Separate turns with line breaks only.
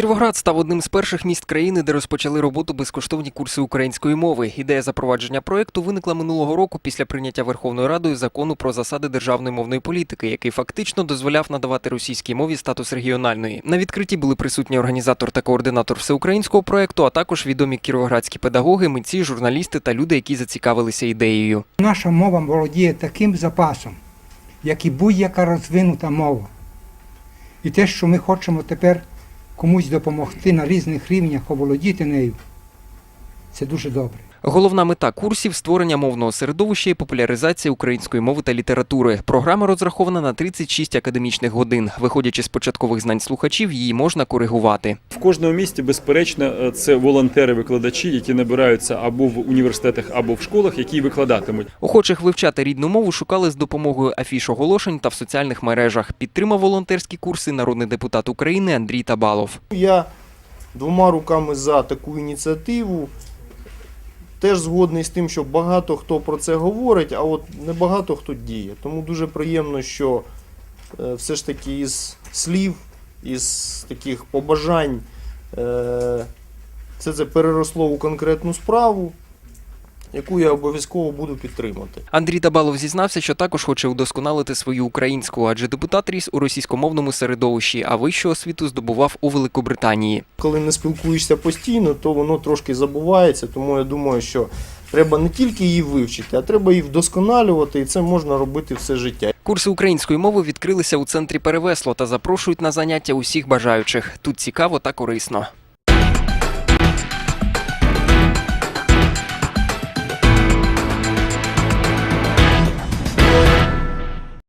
Кіровоград став одним з перших міст країни, де розпочали роботу безкоштовні курси української мови. Ідея запровадження проекту виникла минулого року після прийняття Верховною Радою закону про засади державної мовної політики, який фактично дозволяв надавати російській мові статус регіональної. На відкритті були присутні організатор та координатор всеукраїнського проекту, а також відомі кіровоградські педагоги, митці, журналісти та люди, які зацікавилися ідеєю.
Наша мова володіє таким запасом, як і будь-яка розвинута мова. І те, що ми хочемо тепер комусь допомогти на різних рівнях оволодіти нею, це дуже добре.
Головна мета курсів створення мовного середовища і популяризація української мови та літератури. Програма розрахована на 36 академічних годин. Виходячи з початкових знань слухачів, її можна коригувати.
В кожному місті, безперечно, е, це волонтери-викладачі, які набираються або в університетах, або в школах, які викладатимуть.
Охочих вивчати рідну мову шукали з допомогою афіш оголошень та в соціальних мережах. Підтримав волонтерські курси народний депутат України Андрій Табалов.
Я двома руками за таку ініціативу. Теж згодний з тим, що багато хто про це говорить, а от не багато хто діє. Тому дуже приємно, що е, все ж таки із слів, із таких побажань е, все це переросло у конкретну справу, яку я обов'язково буду підтримати.
Андрій Табалов зізнався, що також хоче удосконалити свою українську, адже депутат ріс у російськомовному середовищі, а вищу освіту здобував у Великобританії.
коли не спілкуєшся постійно, то воно трошки забувається. Тому я думаю, що треба не тільки її вивчити, а треба її вдосконалювати, і це можна робити все життя.
Курси української мови відкрилися у центрі Перевесло та запрошують на заняття усіх бажаючих. Тут цікаво та корисно.